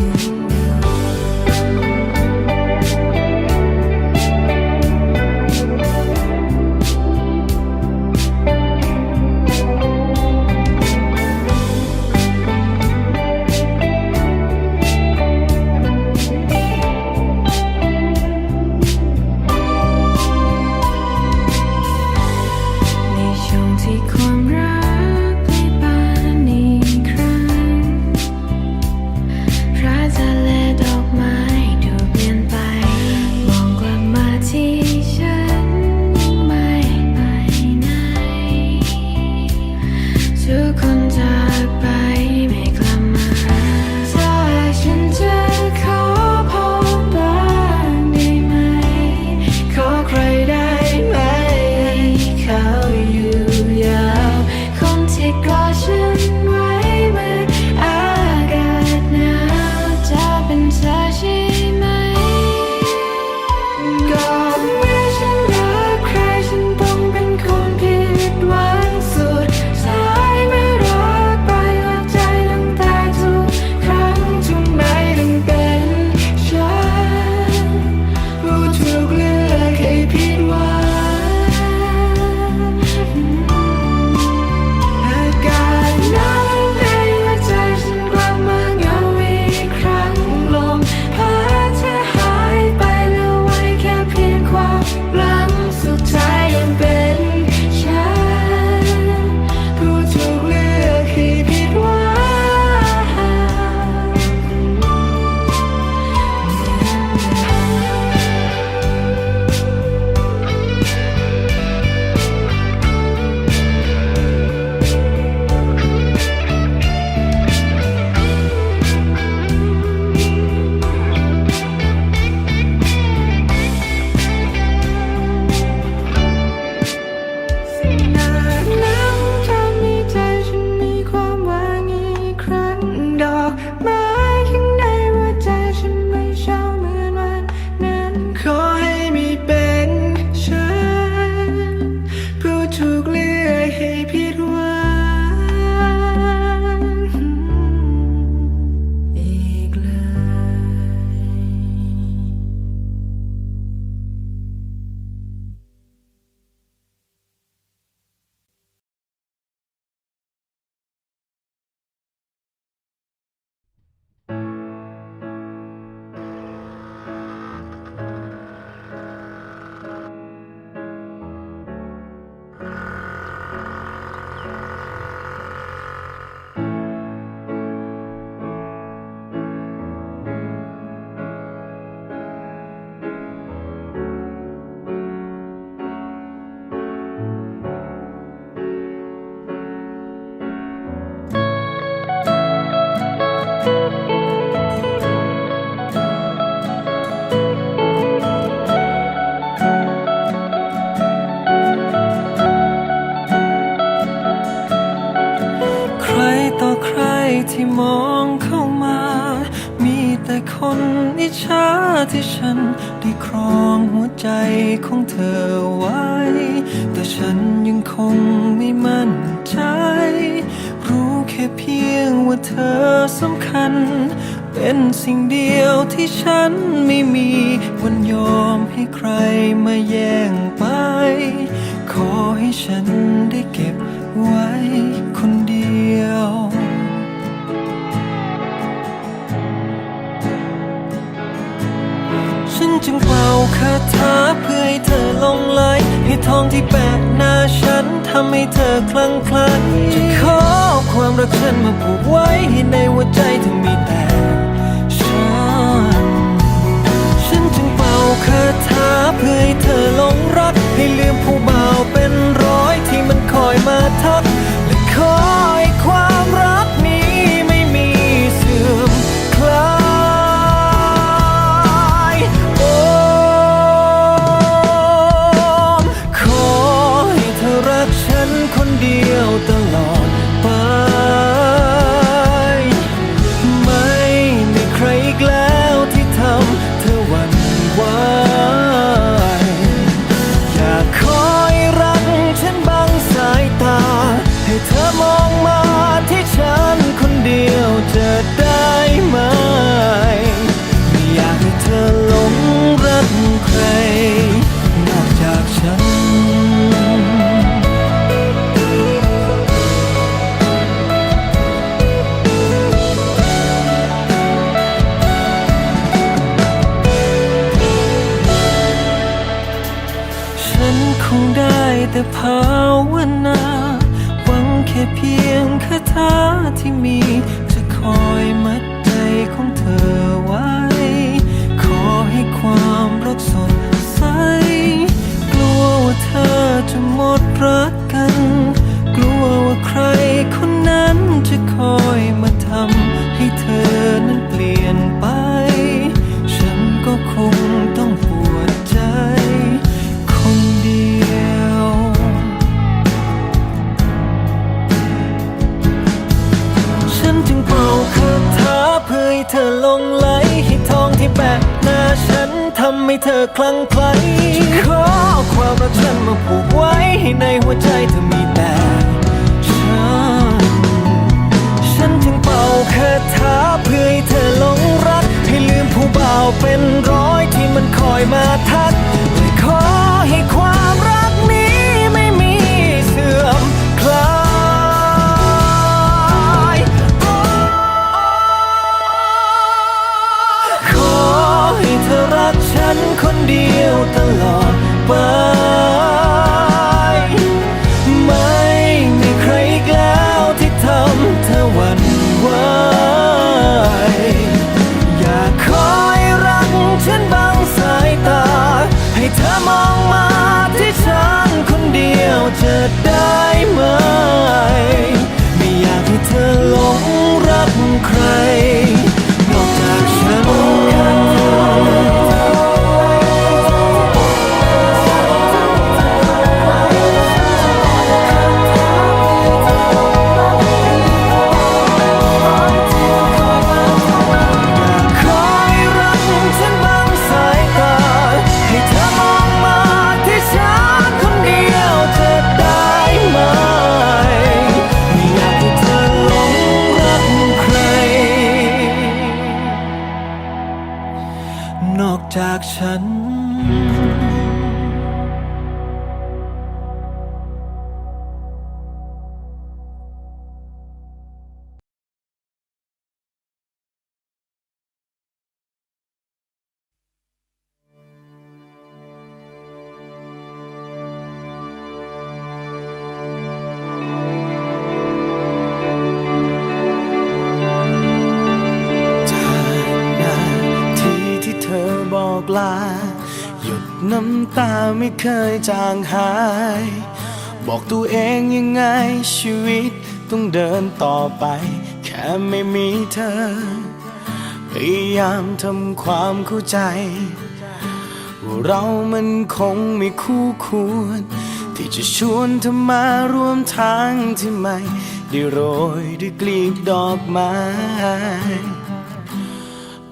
you. ยังคงไม่มั่นใจ รู้แค่เพียงว่าเธอสำคัญ เป็นสิ่งเดียวที่ฉันไม่มีวันยอมให้ใครมาแย่งไป ขอให้ฉันได้เก็บไว้คนเดียวฉันจึงเป่าคา ถาเพื่อให้เธอลงไหลให้ทองที่แปะหน้าฉันทำให้เธอคลั่งไคล้จะขอความรักฉันมาผูกไว้ให้ในหัวใจเธอมี ที่มีำให้เธอคลั่งไคล้ขอความรักฉันมาผูกไว้ให้ในหัวใจเธอมีแต่ฉัน ฉันจึงเป่าคาถาเพื่อให้เธอหลงรัก ให้ลืมผู้บ่าวเป็นร้อยที่มันคอยมาทักขอให้ความ ฉัน น้ำตาไม่เคยจางหาย บอกตัวเองยังไงชีวิตต้องเดินต่อไป แค่ไม่มีเธอ พยายามทำความเข้าใจว่าเรามันคงไม่คู่ควร ที่จะชวนเธอมาร่วมทางที่ไม่ได้โรยด้วยกลีบดอกไม้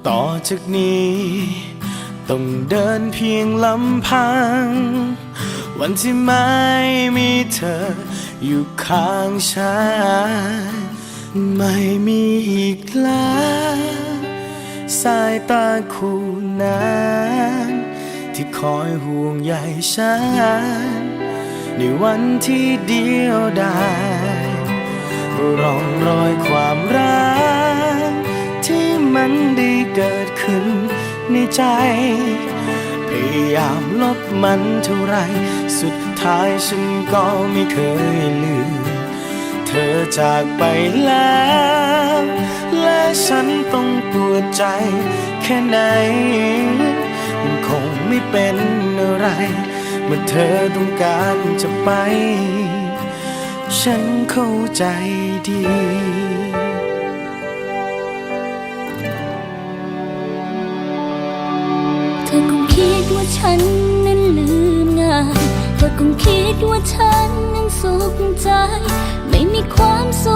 ต่อจากนี้ ต้องเดินเพียงลำพัง วันที่ไม่มีเธออยู่ข้างฉัน ไม่มีอีกแล้วสายตาคู่นั้นที่คอยห่วงใยฉัน ในวันที่เดียวดายร่องรอยความรัก ที่มันได้เกิดขึ้น ในใจ พยายามลบมันเท่าไร สุดท้ายฉันก็ไม่เคยลืม เธอจากไปแล้ว และฉันต้องปวดใจแค่ไหน มันคงไม่เป็นอะไร เมื่อเธอต้องการจะไป ฉันเข้าใจดี ฉันนั้นลืมง่ายเธอคงคิดว่าฉันนั้นสุขใจ ไม่มีความสุข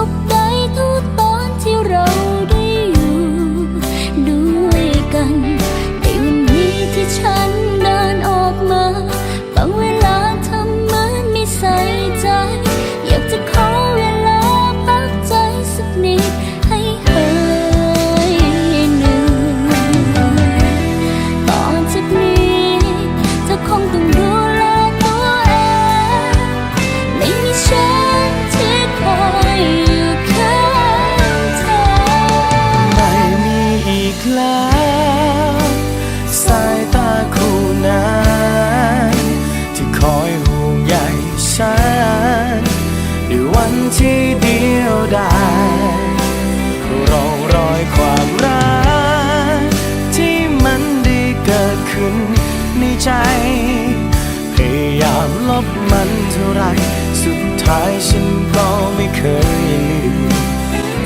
ไม่เคยลืม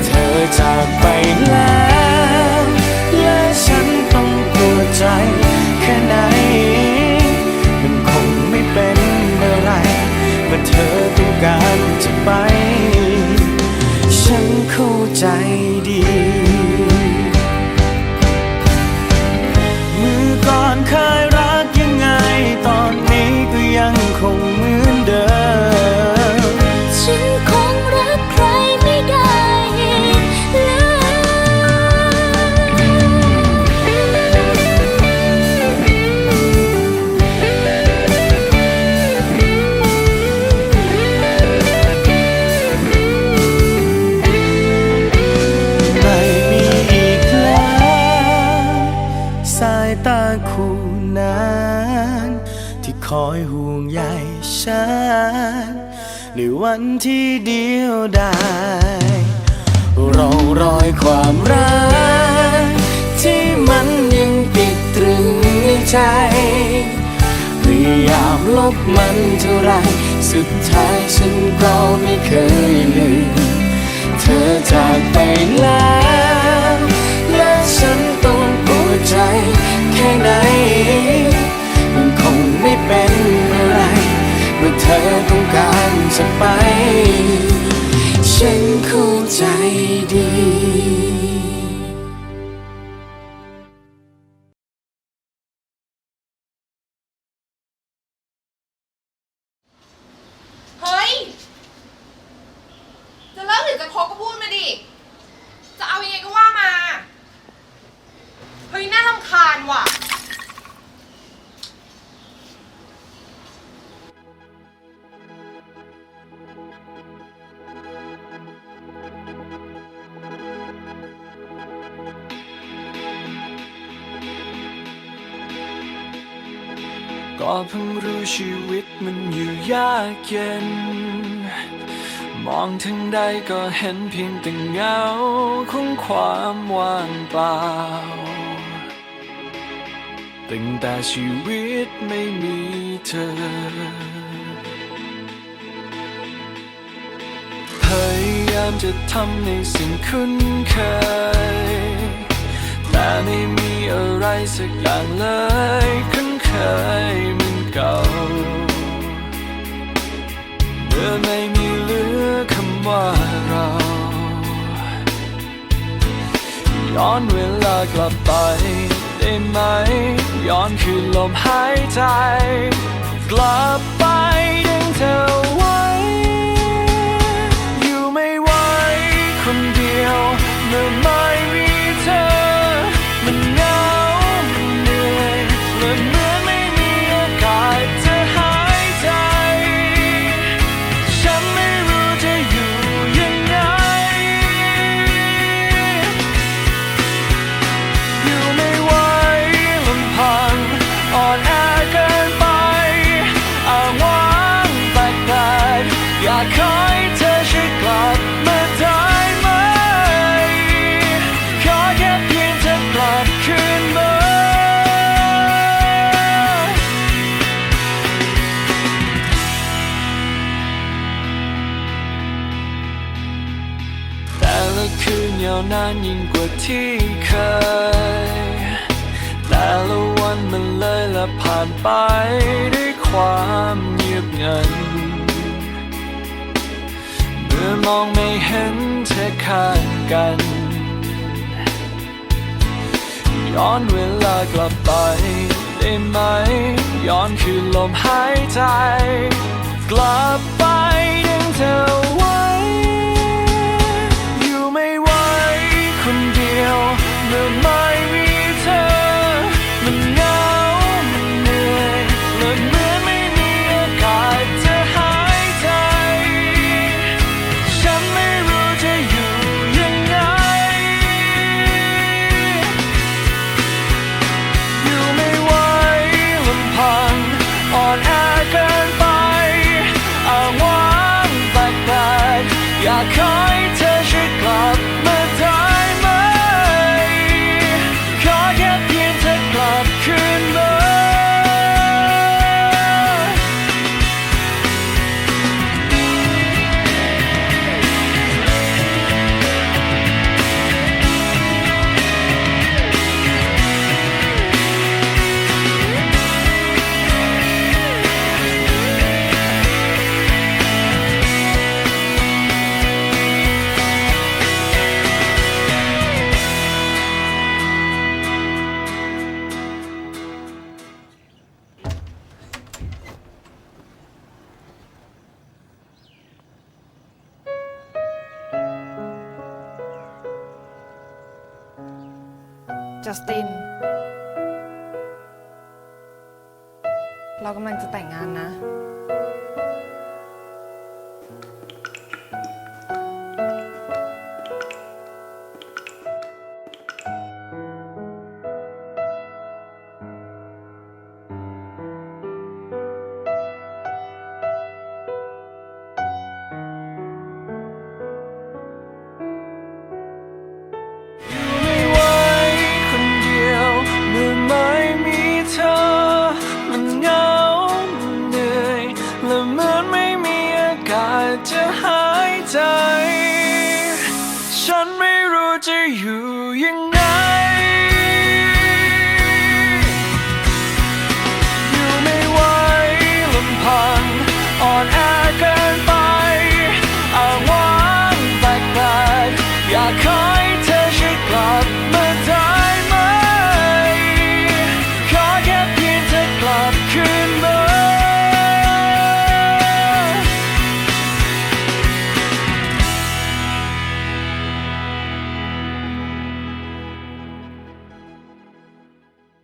เธอจากไปแล้ว และฉันต้องปวดใจแค่ไหน มันคงไม่เป็นอะไรเมื่อเธอต้องการจะไป ฉันเข้าใจ คอยห่วงใยฉันในวันที่เดียวดายรองรอยความรักที่มันยังติดตรึงในใจพยายามลบมันเท่าไร สุดท้ายฉันก็ไม่เคยลืม เธอจากไปแล้ว และฉันต้องปวดใจแค่ไหน เป็นอะไรเมื่อเธอต้องการจะไป ก็เพิ่งรู้ชีวิตมันอยู่ยากเย็น มองทางใดก็เห็นเพียงแต่เงาของความว่างเปล่าตั้งแต่ชีวิตไม่มีเธอพยายามจะทำในสิ่งคุ้นเคย แต่ไม่มีอะไรสักอย่างเลยคุ้นเคยากลับไปได้ไหม ย้อนคืนลมหายใจ กลับไปดึงเธอ และผ่านไปด้วยความเงียบงัน เมื่อมองไม่เห็นเธอข้างกัน ย้อนเวลากลับไปได้ไหม ย้อนคืนลมหายใจ กลับไปดึงเธอไว้ อยู่ไม่ไหวคนเดียวเมื่อไม่ำลังจะแต่งงานนะ ฉันไม่รู้จะอยู่ยังไง